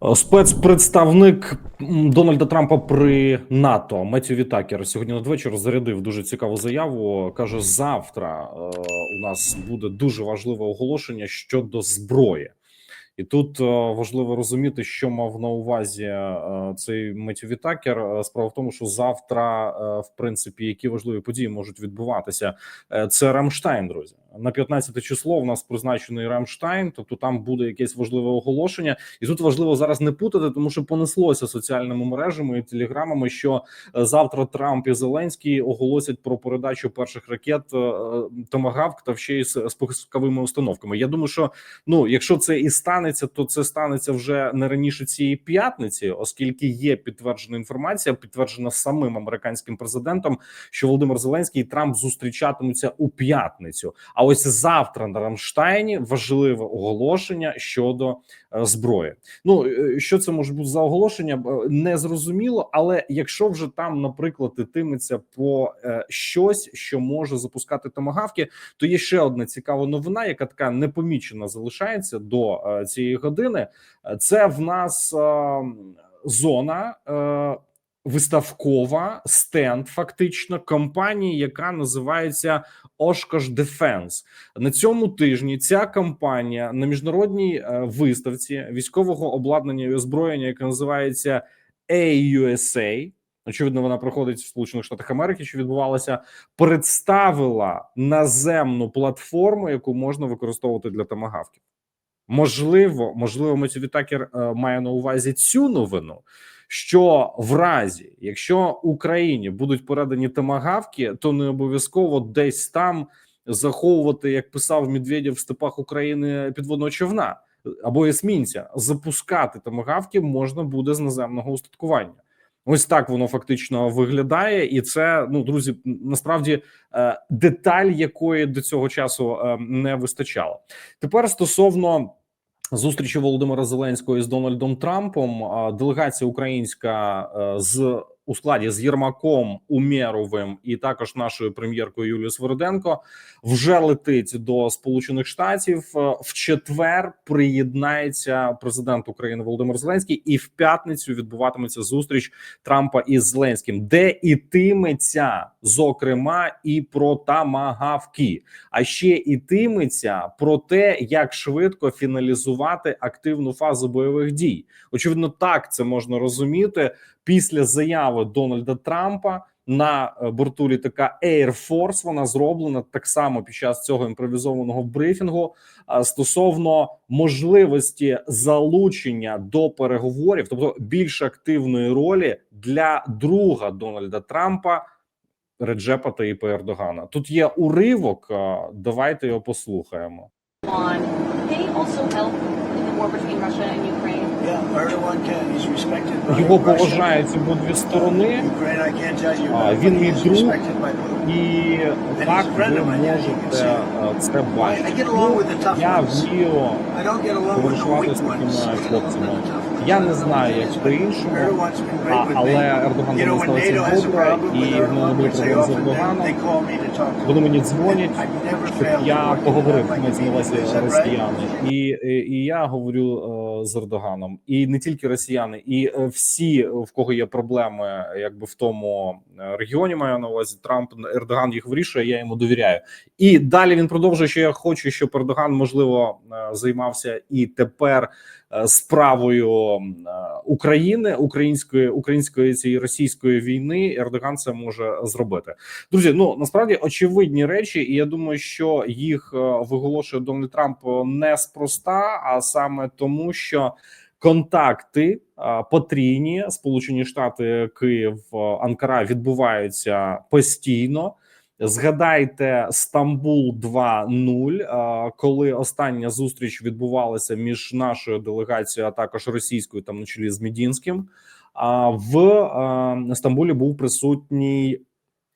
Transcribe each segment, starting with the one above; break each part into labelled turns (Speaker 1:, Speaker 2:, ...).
Speaker 1: Спецпредставник Дональда Трампа при НАТО Меттю Вітакер сьогодні надвечір зарядив дуже цікаву заяву. каже: завтра е, у нас буде дуже важливе оголошення щодо зброї. І тут е, важливо розуміти, що мав на увазі е, цей Меттю Вітакер. Е, Справа в тому, що завтра, в принципі, які важливі події можуть відбуватися. Це Рамштайн, друзі. На 15 число в нас призначений Рамштайн, тобто там буде якесь важливе оголошення, і тут важливо зараз не путати, тому що понеслося соціальними мережами і телеграмами, що е, завтра Трамп і Зеленський оголосять про передачу перших ракет е, е, Томагавк та ще й з пусковими установками. Я думаю, що ну якщо це і станеться, то це станеться вже не раніше цієї п'ятниці, оскільки є підтверджена інформація, підтверджена самим американським президентом, що Володимир Зеленський і Трамп зустрічатимуться у п'ятницю. А ось завтра на Рамштайні важливе оголошення щодо е, зброї. Ну е, що це може бути за оголошення? Е, Не зрозуміло, але якщо вже там, наприклад, ітиметься по щось, що може запускати томагавки, то є ще одна цікава новина, яка така непомічена залишається до цієї години. Це в нас е, зона. Виставкова стенд, фактично компанії, яка називається Oshkosh Defense. На цьому тижні ця компанія на міжнародній е, виставці військового обладнання і озброєння, яка називається AUSA, Очевидно, вона проходить в Сполучених Штатах Америки, що відбувалося, представила наземну платформу, яку можна використовувати для томагавків. Можливо, можливо, Метю Вітакер е, має на увазі цю новину. Що в разі, якщо Україні будуть передані томагавки, то не обов'язково десь там заховувати, як писав Медведєв в степах України підводного човна або есмінця, запускати томагавки можна буде з наземного устаткування. Ось так воно фактично виглядає, і це ну друзі, насправді е, деталь, якої до цього часу е, не вистачало. Тепер стосовно зустрічі Володимира Зеленського з Дональдом Трампом, делегація українська е, з у складі з Єрмаком Умєровим і також нашою прем'єркою Юлією Свериденко вже летить до Сполучених Штатів. Е, В четвер приєднається президент України Володимир Зеленський, і в п'ятницю відбуватиметься зустріч Трампа із Зеленським, де ітиметься зокрема і про тамагавки, а ще ітиметься про те, як швидко фіналізувати активну фазу бойових дій. Очевидно, так це можна розуміти після заяви Дональда Трампа. На е, борту літака Air Force вона зроблена так само під час цього імпровізованого брифінгу стосовно можливості залучення до переговорів, тобто більш активної ролі для друга Дональда Трампа Реджепа Таїпа Ердогана. Тут є уривок. Давайте його послухаємо.
Speaker 2: on. He also help in the war between Russia and Ukraine?
Speaker 1: Його поважають обидві сторони, він мій друг, і так ви можете е, це бачити. Я вмію товаришувати з такими хлопцями. Я не знаю, як по-іншому, але. Ердоган до мене ставиться добре, і в мене були проблеми з Ердоганом. Вони мені дзвонять, щоб я поговорив мається на увазі росіяни, і, і, і я говорю е, з Ердоганом, і не тільки росіяни, і е, всі, в кого є проблеми, якби в тому е, регіоні, маю на увазі Трамп Ердоган їх вирішує. Я йому довіряю. І далі він продовжує, що я хочу, щоб Ердоган можливо е, займався і тепер справою е, України, української української цієї російської війни. Ердоган це може зробити. Друзі, ну насправді очевидні речі, і я думаю, що їх е, виголошує Дональд Трамп неспроста, а саме тому, що контакти е, потрійні Сполучені Штати, Київ, е, Анкара відбуваються постійно. Згадайте Стамбул 2.0, е, коли остання зустріч відбувалася між нашою делегацією, а також російською, там на чолі з Медінським. А в е, Стамбулі був присутній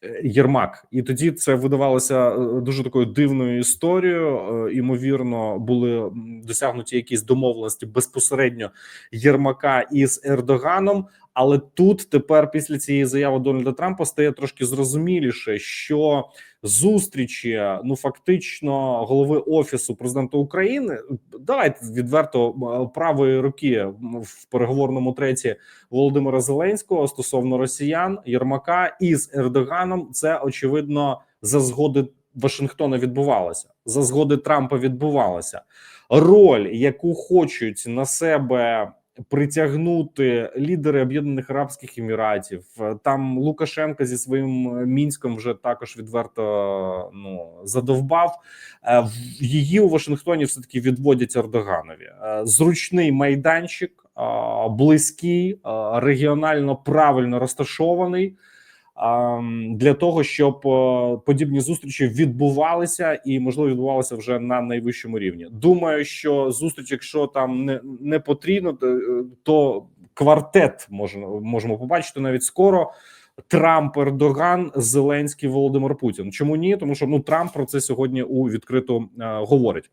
Speaker 1: е, Єрмак, і тоді це видавалося дуже такою дивною історією. Ймовірно, були досягнуті якісь домовленості безпосередньо Єрмака із Ердоганом. Але тут тепер, після цієї заяви Дональда Трампа, стає трошки зрозуміліше, що зустрічі, ну фактично, голови офісу президента України, давайте відверто правої руки в переговорному треті Володимира Зеленського стосовно росіян Єрмака із Ердоганом, це очевидно за згоди Вашингтона відбувалося, за згоди Трампа відбувалося. Роль, яку хочуть на себе притягнути лідери Об'єднаних Арабських Еміратів, е, там Лукашенка зі своїм е, мінськом вже також відверто ну задовбав. Е, Її у Вашингтоні все таки відводять Ердоганові. Е, Зручний майданчик, близький, регіонально правильно розташований. Для того щоб е, подібні зустрічі відбувалися і можливо відбувалися вже на найвищому рівні. Думаю, що зустріч, якщо там не, не потрібно, то, е, квартет можна можемо побачити навіть скоро. Трамп, Ердоган, Зеленський, Володимир Путін. Чому ні? Тому що ну Трамп про це сьогодні у відкрито е, говорить.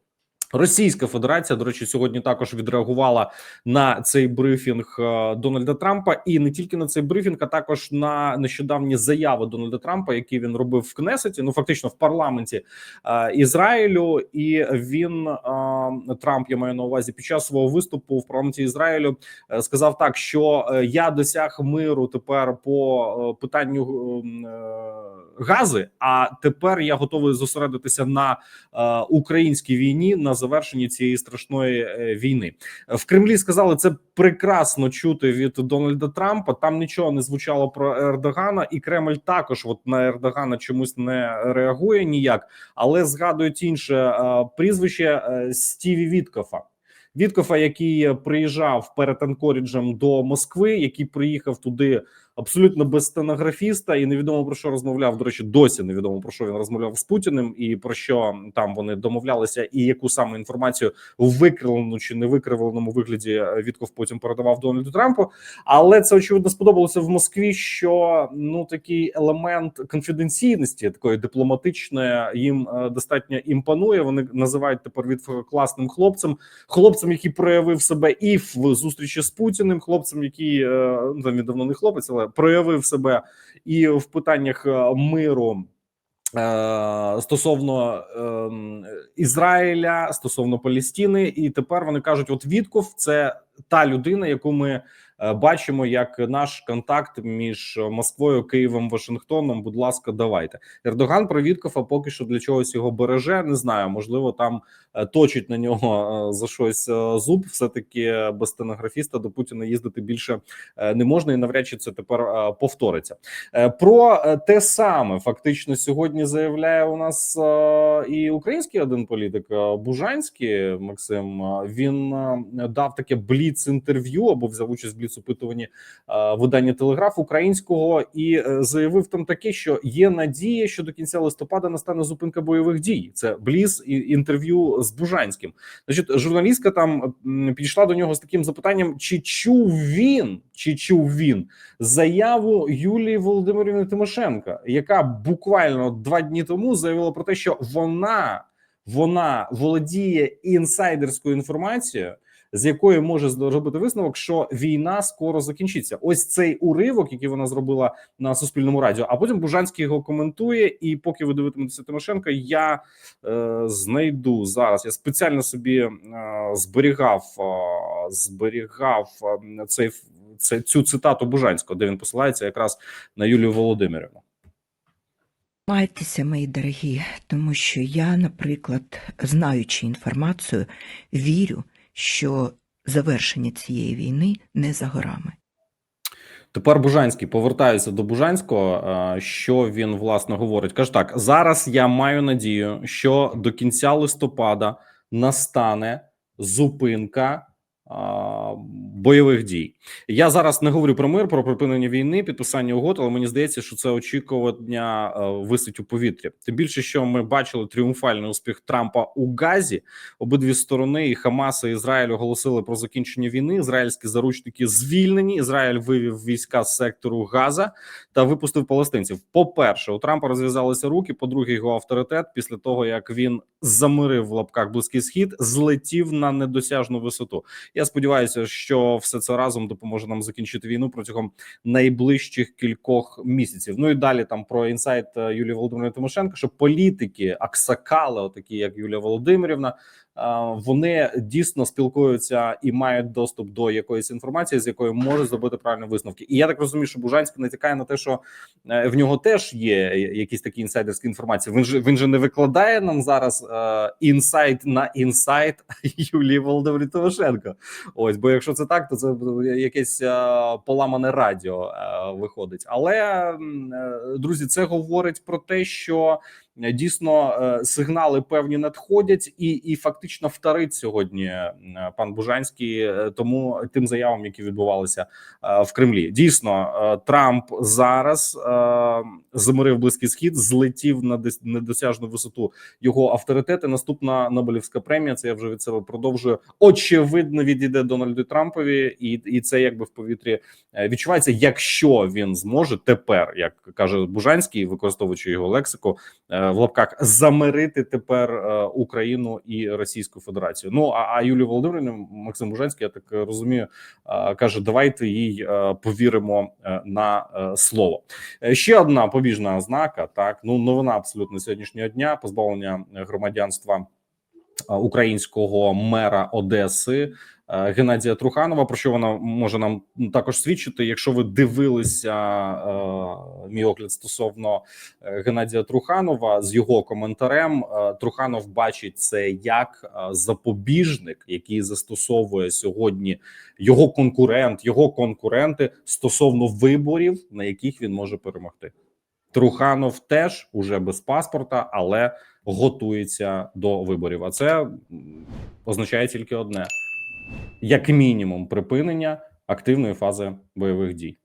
Speaker 1: Російська Федерація, до речі, сьогодні також відреагувала на цей брифінг е, Дональда Трампа, і не тільки на цей брифінг, а також на нещодавні заяви Дональда Трампа, які він робив в Кнесеті, ну фактично в парламенті е, Ізраїлю. І він е, Трамп, я маю на увазі, під час свого виступу в парламенті Ізраїлю е, сказав так, що е, я досяг миру тепер по е, питанню е, гази. А тепер я готовий зосередитися на е, українській війні на завершенні цієї страшної е, війни. В Кремлі сказали це прекрасно чути від Дональда Трампа. Там нічого не звучало про Ердогана, і Кремль також от на Ердогана чомусь не реагує ніяк, але згадують інше е, прізвище е, Стіві Віткофа. Віткофа, який приїжджав перед Анкоріджем до Москви, який приїхав туди абсолютно без стенографіста, і невідомо про що розмовляв. До речі, досі невідомо про що він розмовляв з Путіним, і про що там вони домовлялися, і яку саме інформацію в викривленому чи не викривленому вигляді е, Вітков потім передавав Дональду Трампу. Але це очевидно сподобалося в Москві. Що ну такий елемент конфіденційності, такої дипломатичної, їм е, достатньо імпонує. Вони називають тепер від класним хлопцем, хлопцем, який проявив себе і в зустрічі з Путіним, хлопцем, який е, ну там він давно не хлопець, але проявив себе і в питаннях е, миру. е, Стосовно ем, Ізраїля, стосовно Палестини, і тепер вони кажуть: от Вітков це та людина, яку ми бачимо як наш контакт між Москвою, Києвом, Вашингтоном. Будь ласка, давайте. Ердоган про Віткофа поки що для чогось його береже. Не знаю, можливо, там е, точить на нього е, за щось е, зуб. Все таки без стенографіста до Путіна їздити більше е, не можна, і навряд чи це тепер е, повториться. Е, Про е, те саме фактично сьогодні заявляє у нас е, і український один політик е, Бужанський Максим. Е, Він е, дав таке бліц інтерв'ю або взяв участь в бліц опитуванні е, видання Телеграф українського і е, заявив там таке, що є надія, що до кінця листопада настане зупинка бойових дій. Це бліц і інтерв'ю з Бужанським. Значить, журналістка там підійшла до нього з таким запитанням: чи чув він, чи чув він заяву Юлії Володимирівни Тимошенка, яка буквально два дні тому заявила про те, що вона, вона володіє інсайдерською інформацією. З якої може зробити висновок, що війна скоро закінчиться. Ось цей уривок, який вона зробила на суспільному радіо. А потім Бужанський його коментує. І поки ви дивитиметеся Тимошенка, я е, знайду зараз. Я спеціально собі е, зберігав, е, зберігав е, цей це цю цитату Бужанського, де він посилається якраз на Юлію Володимирівну.
Speaker 3: Майтеся, мої дорогі, тому що я, наприклад, знаючи інформацію, вірю, що завершення цієї війни не за горами.
Speaker 1: Тепер Бужанський повертаюся до Бужанського. е, Що він власне говорить? Каже так: зараз я маю надію, що до кінця листопада настане зупинка бойових дій. Я зараз не говорю про мир, про припинення війни, підписання угод, але мені здається, що це очікування е, висить у повітрі. Тим більше, що ми бачили тріумфальний успіх Трампа у Газі. Обидві сторони і Хамас і Ізраїль оголосили про закінчення війни. Ізраїльські заручники звільнені. Ізраїль вивів війська з сектору Газа та випустив палестинців. По перше, у Трампа розв'язалися руки. По-друге, його авторитет після того як він замирив в лапках близький схід, злетів на недосяжну висоту. Я сподіваюся, що все це разом допоможе нам закінчити війну протягом найближчих кількох місяців. Ну і далі там про інсайт е, Юлії Володимирівни Тимошенко, що політики, аксакали, отакі як Юлія Володимирівна, вони дійсно спілкуються і мають доступ до якоїсь інформації, з якої можуть зробити правильні висновки. І я так розумію, що Бужанський натякає на те, що е, в нього теж є якісь такі інсайдерські інформації. Він же він же не викладає нам зараз е, інсайт на інсайт Юлії Володимирівни Тимошенко. Ось, бо якщо це так, то це якесь е, поламане радіо е, виходить. Але е, друзі, це говорить про те, що е, дійсно е, сигнали певні надходять, і і фактично вторить сьогодні е, пан Бужанський е, тому тим заявам, які відбувалися в Кремлі. Дійсно, Трамп зараз замирив близький схід, злетів на недосяжну висоту його авторитет. І Наступна Нобелівська премія. Це я вже від себе продовжую. Очевидно, відійде Дональду Трампові, і, і це якби в повітрі відчувається, якщо він зможе тепер, як каже Бужанський, використовуючи його лексику в лапках, замирити тепер е, Україну і Російську Федерацію. Ну а, а Юлію Володимирівну Максим Бужанський, я так розумію, е, каже: давайте їй е, повіримо на слово. Ще одна побіжна ознака. Так ну новина абсолютно сьогоднішнього дня позбавлення громадянства українського мера Одеси е, Геннадія Труханова. Про що вона може нам також свідчити? Якщо ви дивилися е, мій огляд стосовно е, Геннадія Труханова з його коментарем, е, Труханов бачить це як е, запобіжник, який застосовує сьогодні його конкурент, його конкуренти стосовно виборів, на яких він може перемогти. Труханов теж уже без паспорта, але готується до виборів. А це означає тільки одне: як мінімум, припинення активної фази бойових дій.